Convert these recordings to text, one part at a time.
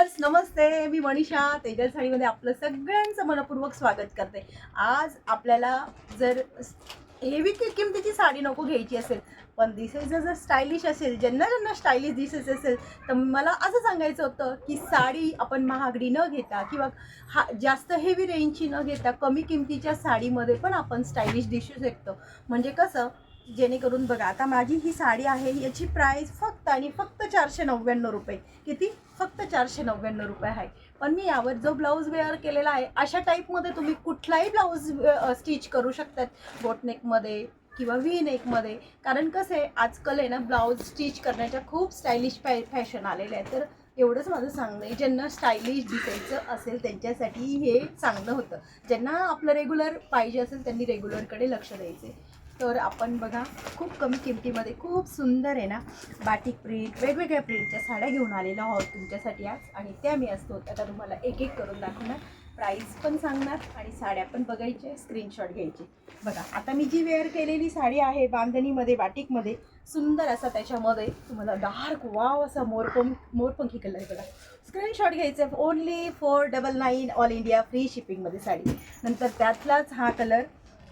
Viewers नमस्ते. मी मनीषा. तेजल साडीमध्ये आपलं सगळ्यांचं मनपूर्वक स्वागत करते. आज आपल्याला जर हेवी किमतीची साडी नको घ्यायची असेल पण दिसायचं जर स्टायलिश असेल ज्यांना ज्यांना स्टायलिश दिसेस असेल तर मला असं सांगायचं होतं की साडी आपण महागडी न घेता किंवा हा जास्त हेवी रेंजची न घेता कमी किमतीच्या साडीमध्ये पण आपण स्टायलिश दिसू शकतो. म्हणजे कसं जेणेकरून बघा आता माझी ही साडी आहे याची प्राईस फक्त आणि फक्त चारशे नव्याण्णव रुपये. किती? फक्त चारशे नव्याण्णव रुपये आहे. पण मी यावर जो ब्लाऊज वेअर केलेला आहे अशा टाईपमध्ये तुम्ही कुठलाही ब्लाऊज स्टिच करू शकतात. बोटनेकमध्ये किंवा व्ही नेकमध्ये कारण कसं आहे आजकाल आहे ना ब्लाऊज स्टिच करण्याच्या खूप स्टायलिश फॅ फॅशन आलेल्या आहेत. तर एवढंच माझं सांगणं आहे ज्यांना स्टायलिश दिसायचं असेल त्यांच्यासाठी हे चांगलं होतं. ज्यांना आपलं रेग्युलर पाहिजे असेल त्यांनी रेग्युलरकडे लक्ष द्यायचे तर आपण बघा खूप कमी किमतीमध्ये खूप सुंदर आहे ना बाटिक प्रिंट वेगवेगळ्या प्रिंटच्या साड्या घेऊन आलेल्या आहोत तुमच्यासाठी आज. आणि त्या मी असतो आता तुम्हाला एक एक करून दाखवणार. प्राईस पण सांगणार आणि साड्या पण बघायच्या स्क्रीनशॉट घ्यायचे. बघा आता मी जी वेअर केलेली साडी आहे बांधणीमध्ये बाटिकमध्ये सुंदर असा त्याच्यामध्ये तुम्हाला डार्क वाव असा मोरपंख मोरपंखी कलर बघा. स्क्रीनशॉट घ्यायचं only four double nine all India free शिपिंगमध्ये sari. नंतर त्यातलाच हा कलर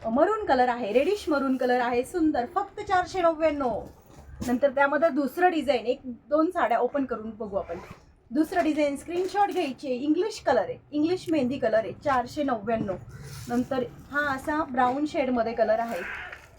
मरून कलर आहे रेडिश मरून कलर आहे सुंदर फक्त चारशे नव्याण्णव. नंतर त्यामध्ये दुसरं डिझाईन एक दोन साड्या ओपन करून बघू आपण. दुसरं डिझाईन स्क्रीनशॉट घ्यायचे इंग्लिश कलर आहे इंग्लिश मेहंदी कलर आहे चारशे नव्याण्णव. नंतर हा असा ब्राऊन शेडमध्ये कलर आहे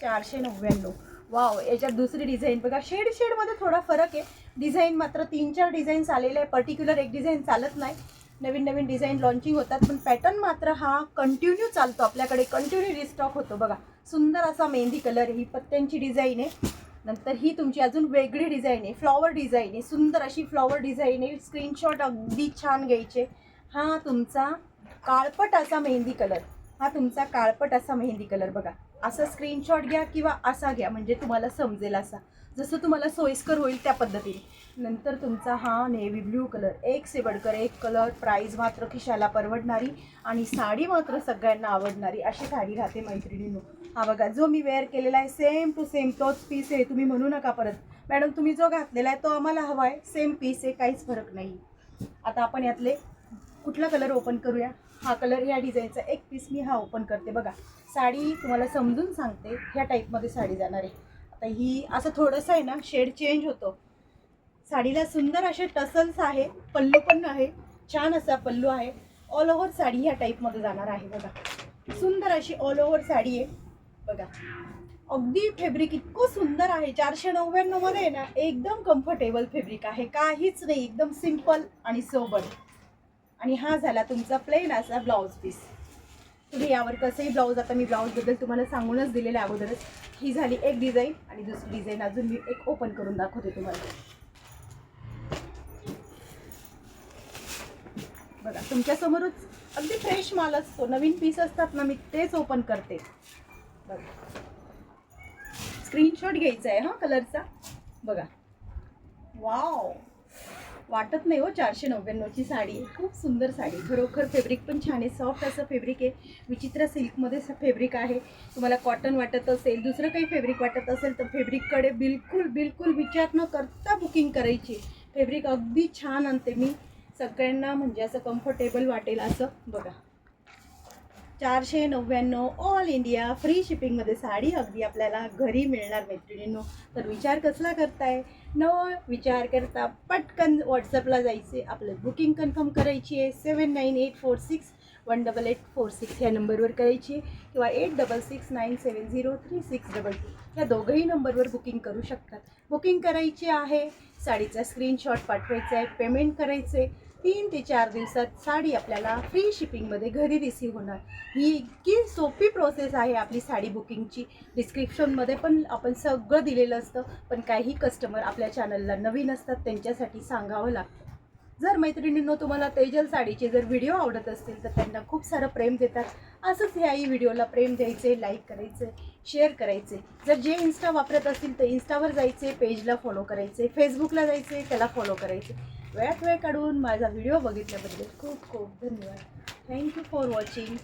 चारशे नव्याण्णव. वाव याच्यात दुसरी डिझाईन बघा शेड शेडमध्ये थोडा फरक आहे. डिझाईन मात्र तीन चार डिझाईन्स आलेले आहे पर्टिक्युलर एक डिझाईन चालत नाही. नवीन नवीन डिझाईन लॉन्चिंग होतात पण पॅटर्न मात्र हा कंटिन्यू चालतो आपल्याकडे. कंटिन्यू रिस्टॉक होतो. बघा सुंदर असा मेहंदी कलर ही पत्त्यांची डिझाईन आहे. नंतर ही तुमची अजून वेगळी डिझाईन आहे. फ्लॉवर डिझाईन आहे. सुंदर अशी फ्लॉवर डिझाईन आहे. स्क्रीनशॉट अगदी छान घ्यायचे. हा तुमचा काळपट असा मेहंदी कलर हा तुमचा काळपट असा मेहंदी कलर बघा. असा स्क्रीनशॉट घ्या किंवा असा घ्या म्हणजे तुम्हाला समजेल असा. जसं तुम्हाला सोयीस्कर होईल त्या पद्धतीने. नंतर तुमचा हा नेव्ही ब्ल्यू कलर एक से बडकर एक कलर प्राईज मात्र खिशाला परवडणारी आणि साडी मात्र सगळ्यांना आवडणारी अशी साडी राहते मैत्रिणींनो. हा बघा जो मी वेअर केलेला आहे सेम टू सेम तोच पीस आहे. तुम्ही म्हणू नका परत. मॅडम तुम्ही जो घातलेला आहे तो आम्हाला हवा आहे सेम पीस आहे काहीच फरक नाही. आता आपण यातले कुठला कलर ओपन करूया? हा कलर ह्या डिझाईनचा एक पीस मी हा ओपन करते. बघा साडी तुम्हाला समजून सांगते ह्या टाईपमध्ये साडी जाणार आहे. आता ही असं थोडंसं आहे ना शेड चेंज होतो. साडीला सुंदर असे टसल्स आहे पल्लू पण आहे छान असा पल्लू आहे. ऑल ओव्हर साडी ह्या टाईपमध्ये जाणार आहे बघा. सुंदर अशी ऑल ओव्हर साडी आहे. बघा अगदी फेब्रिक इतकं सुंदर आहे. चारशे नव्याण्णवमध्ये आहे ना एकदम कम्फर्टेबल फेब्रिक आहे. काहीच नाही एकदम सिंपल आणि सोबत. आणि हा झाला तुमचा प्लेन असा ब्लाऊज पीस तुम्ही यावर कसंही ब्लाऊज आता मी ब्लाऊजबद्दल तुम्हाला सांगूनच दिलेलं अगोदरच. ही झाली एक डिझाईन आणि दुसरी डिझाईन अजून मी एक ओपन करून दाखवते तुम्हाला. बघा तुमच्यासमोरच अगदी फ्रेश माल असतो. नवीन पीस असतात ना मी तेच ओपन करते. बघा. स्क्रीनशॉट घ्यायचा आहे हा कलरचा बघा. वाव वाटत नाही हो चारशे नव्याण्णवची साडी आहे. खूप सुंदर साडी खरोखर फेब्रिक पण छान आहे. सॉफ्ट असं फेब्रिक आहे. विचित्र सिल्कमध्ये फेब्रिक आहे. तुम्हाला कॉटन वाटत असेल दुसरं काही फेब्रिक वाटत असेल तर फेब्रिककडे बिलकुल बिलकुल विचार न करता बुकिंग करायची. फेब्रिक अगदी छान आणते मी. सगळ्यांना म्हणजे असं कम्फर्टेबल वाटेल असं बघा. चारशे नव्याण्णव ऑल इंडिया फ्री शिपिंगमध्ये साडी अगदी आपल्याला घरी मिळणार मैत्रिणींनो. तर विचार कसला करताय? न विचार करता पटकन व्हॉट्सअपला जायचे. आपलं बुकिंग कन्फर्म करायची आहे. Seven nine eight four six one double eight four six ह्या नंबरवर करायची किंवा eight double six nine seven zero three six double two ह्या दोघंही नंबरवर बुकिंग करू शकतात. बुकिंग करायची आहे साडीचा स्क्रीनशॉट पाठवायचा आहे पेमेंट करायचे तीन ते चार दिवसात साडी आपल्याला फ्री शिपिंगमध्ये घरी रिसीव होणार. ही इतकी सोपी प्रोसेस आहे आपली साडी बुकिंगची. डिस्क्रिप्शनमध्ये पण आपण सगळं दिलेलं असतं पण काही कस्टमर आपल्या चॅनलला नवीन असतात त्यांच्यासाठी सांगावं लागतं. जर मैत्रिणींनो तुम्हाला तेजल साडीचे जर व्हिडिओ आवडत असतील तर त्यांना खूप सारं प्रेम देतात. असंच ह्याही व्हिडिओला प्रेम द्यायचे लाईक करायचे शेअर करायचे. जर जे इन्स्टा वापरत असतील तर इन्स्टावर जायचे पेजला फॉलो करायचे फेसबुकला जायचे त्याला फॉलो करायचे. वेळात वेळ काढून माझा व्हिडिओ बघितल्याबद्दल खूप खूप धन्यवाद. Thank you for watching